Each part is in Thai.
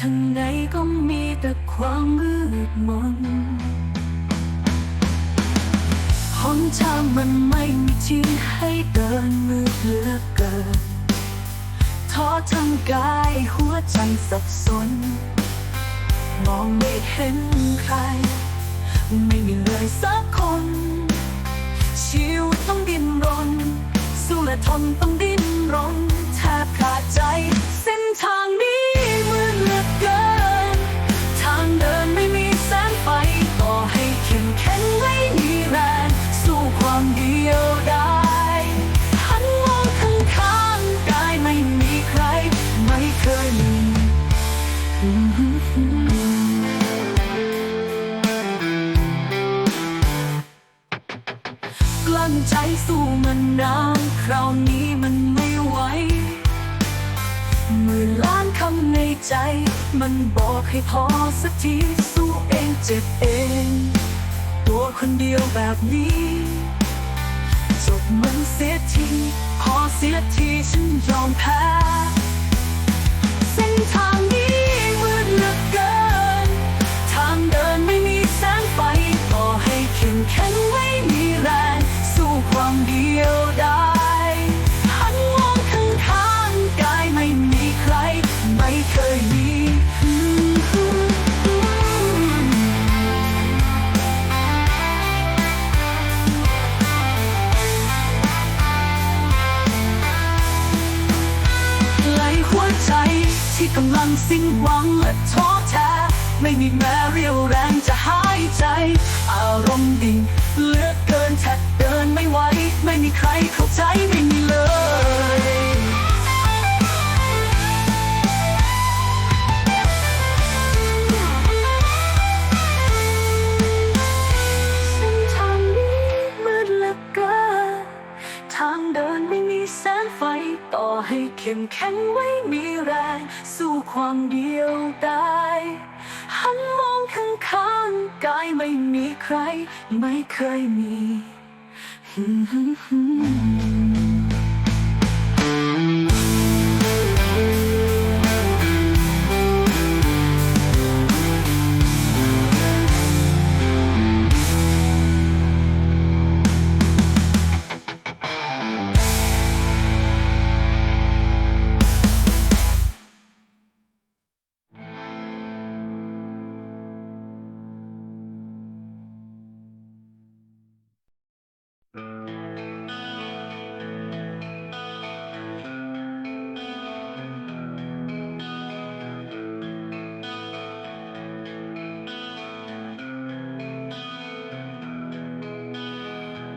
ทางไหนก็มีแต่ความมืดมนหนทางมันไม่มีที่ให้เดินมืดเหลือเกินท้อทั้งกายหัวใจสับสน มองไม่เห็นใคร ไม่มีเลยสักคน ชีวิตต้องดิ้นรน สู้และทนต้องดิ้นรนแทบขาดใจ เส้นทางนี้ ให้พอสักทีสู้เองเจ็บเอง ตัวคนเดียวแบบนี้ จบมันเสียที พอเสียทีฉันยอมแพ้ และท้อแท้ไม่มีแม้เรียวแรงจะหายใจ อารมณ์ดิ่งเลือเกินแทบเดินไม่ไหว ไม่มีใครเข้าใจไม่มีเลย เข้มแข็งไว้มีแรง สู้ความเดียวดายหันมองข้างข้างๆกายไม่มีใคร ไม่เคยมี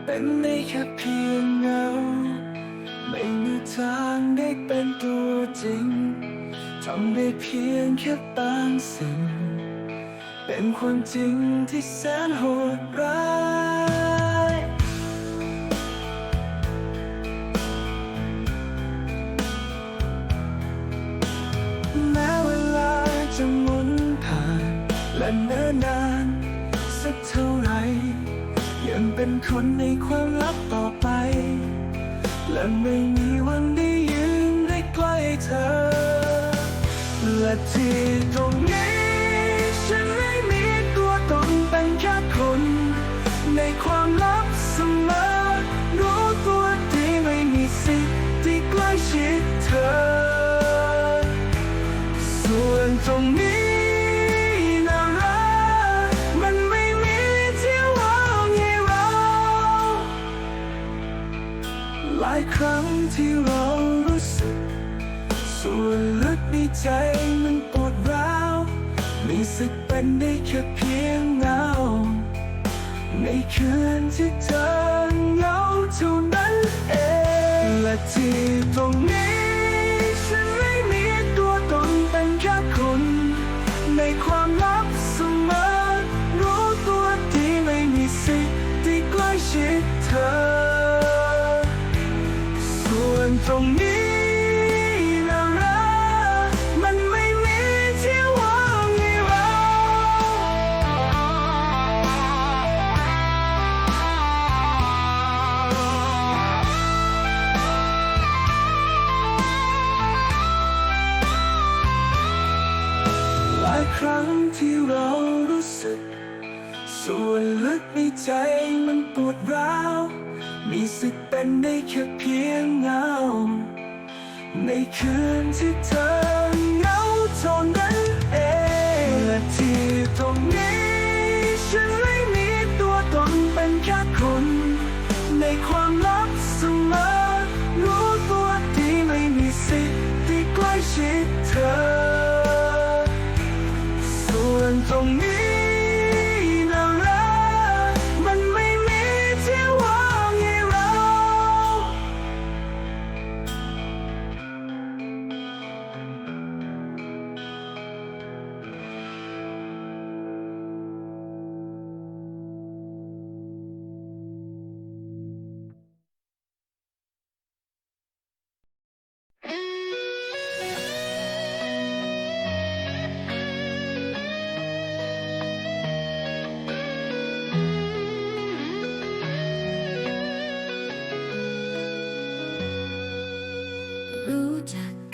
เป็นได้แค่เพียงเงา ไม่มีทางได้เป็นตัวจริง ทำได้เพียงแค่บางสิ่ง เป็นความจริงที่แสนโหดร้ายแม้เวลาจะหมุนผ่านและเนิ่นนาน คนในความลับต่อไป และไม่มีวันได้ยืนได้ใกล้เธอ และที่ตรงนี้ ที่เรารู้สึก ส่วนลึกในใจมันปวดร้าว มีสึกเป็นได้แค่เพียงเงา ในคืนที่เธอเหงาเท่านั้นเอง และที่ตรงนี้ ตรงนี้ วนลึกในใจมันปวดร้าว มีสิทธิ์เป็นได้แค่เพียงเงา ในคืนที่เธอเหงาเท่านั้น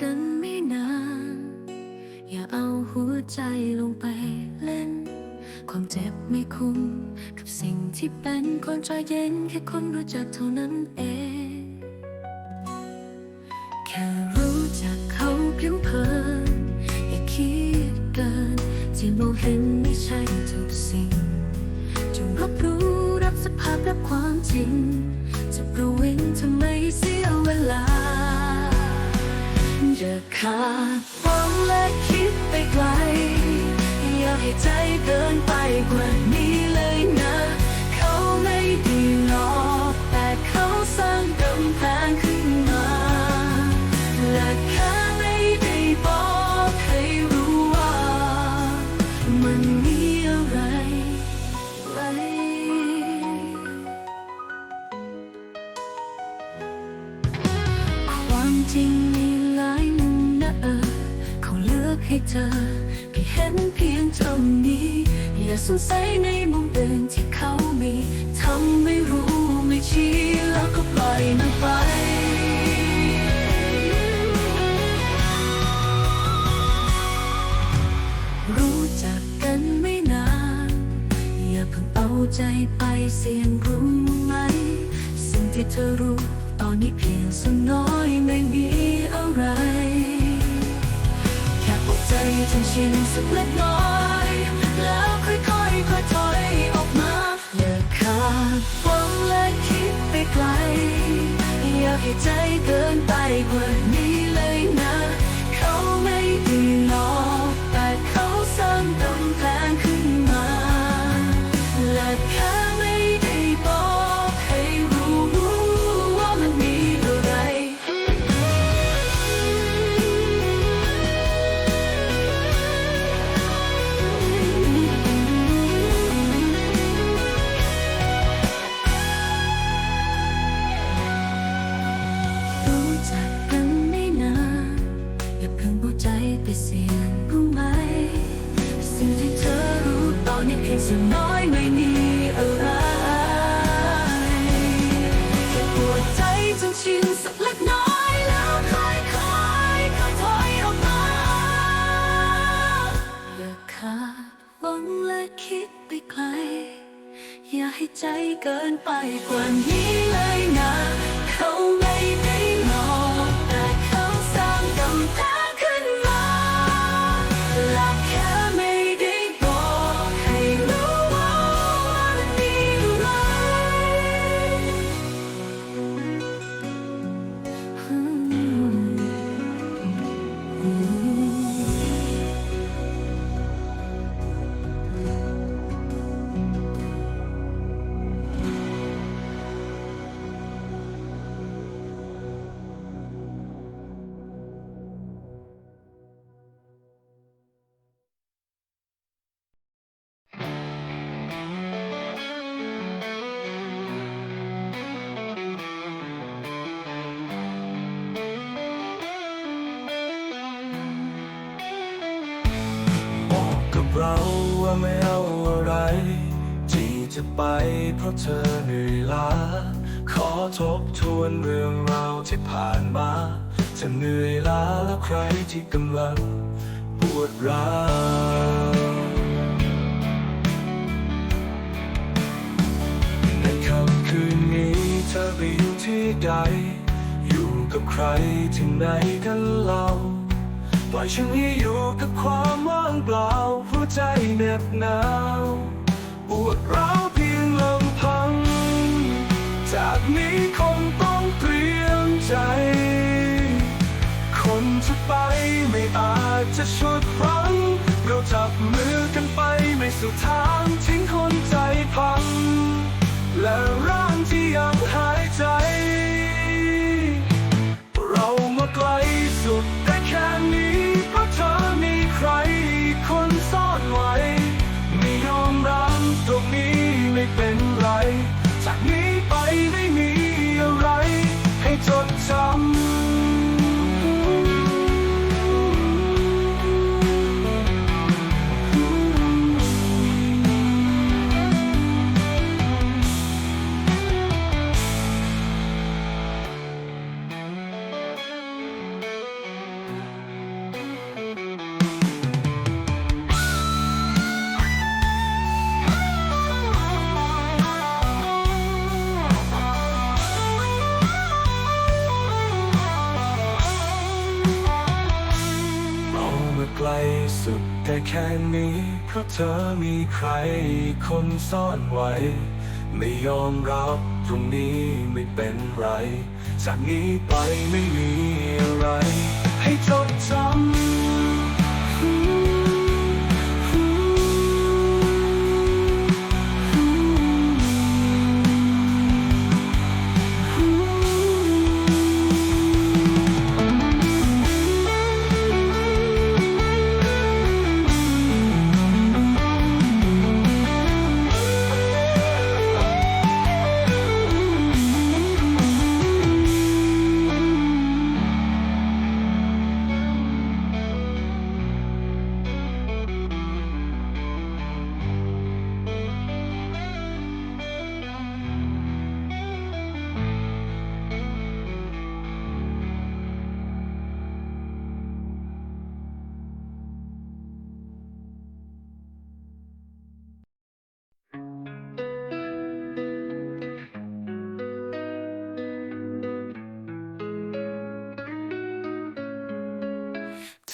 กันไม่นาน อย่าเอาหัวใจลงไปเล่น ความเจ็บไม่คุ้มกับสิ่งที่เป็นคนใจเย็นแค่คนรู้จักเท่านั้นเอง แค่รู้จักเขาเพียงเพลินอย่าคิดเกิน ที่มองเห็นไม่ใช่ทุกสิ่งจงรับรู้รับสภาพรับความจริง จะประวิงทำไมเสียเวลา อย่าขาดหวังและคิดไปไกล อย่าให้ใจเกินไปกว่านี้เลยนะ เขาไม่ดีหรอก แต่เขาสร้างกำแพง ให้เธอให้เห็นเพียงเท่านี้ อย่าสงสัยในมุมอื่นที่เขามีทำไม่รู้ไม่ชี้แล้วก็ปล่อยมันไปรู้จักกันไม่นาน อย่าเพิ่งเอาใจไปเสี่ยงรู้ไหม สิ่งที่เธอรู้ตอนนี้เพียงส่วนน้อยไม่มีอะไร ค่ปลดใจจนชินสักเล็กน้อย แล้วค่อยๆค่อยๆถอยออกมาอย่าขาดหวังและคิดไปไกล อย่าให้ใจเกินไปกว่านี้ ใจเกินไปกว่านี้เลยนะ เขาไม่ ไม่เอาอะไร ที่จะไปเพราะเธอเหนื่อยล้า ขอทบทวนเรื่องราวที่ผ่านมาจะเหนื่อยล้าแล้วใครที่กำลังปวดร้าวในค่ำคืนนี้เธอไปอยู่ที่ใด อยู่กับใครที่ไหนกันเล่า ล่อยฉันให้อยู่กับความว่างเปล่าหัวใจเหน็บหนาวปวดร้าวเพียงลำพัง จากนี้คงต้องเตรียมใจ คนจะไปไม่อาจจะชุดรั้ง เราจับมือกันไปไม่สุดทางทิ้งคนใจพัง และร่างที่ยังหาย แค่นี้เพราะเธอมีใครคนซ่อนไว้ ไม่ยอมรับตรงนี้ไม่เป็นไร จากนี้ไปไม่มีอะไร ให้จดจำ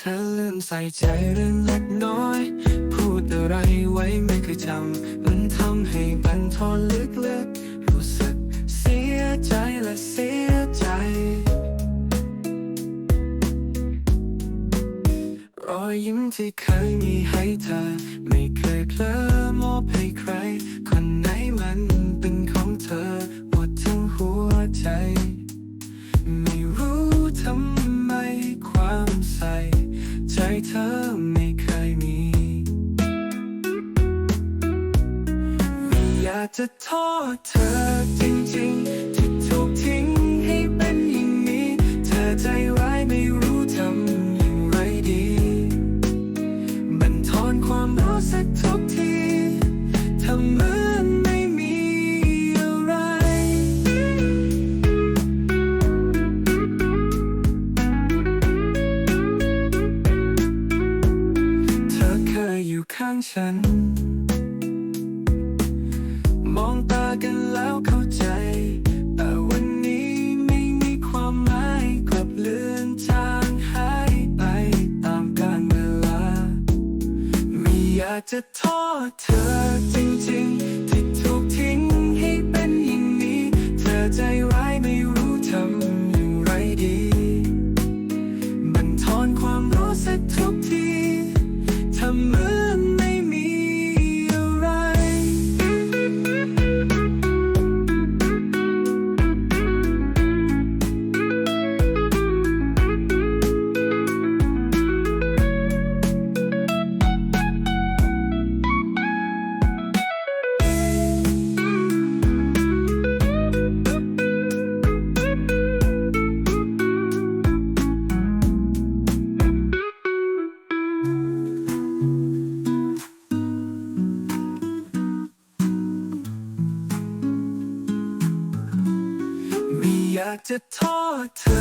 ธอลืมใส่ใจเรื่องเล็กน้อย พูดอะไรไว้ไม่เคยจำมันทำให้บันทอนลึกๆ รู้สึกเสียใจและเสียใจ รอยยิ้มที่เคยมีให้เธอ จะโทษเธอ ากจะโทษเธอจริงๆ ที่ถูกทิ้งให้เป็นอย่างนี้ เธอ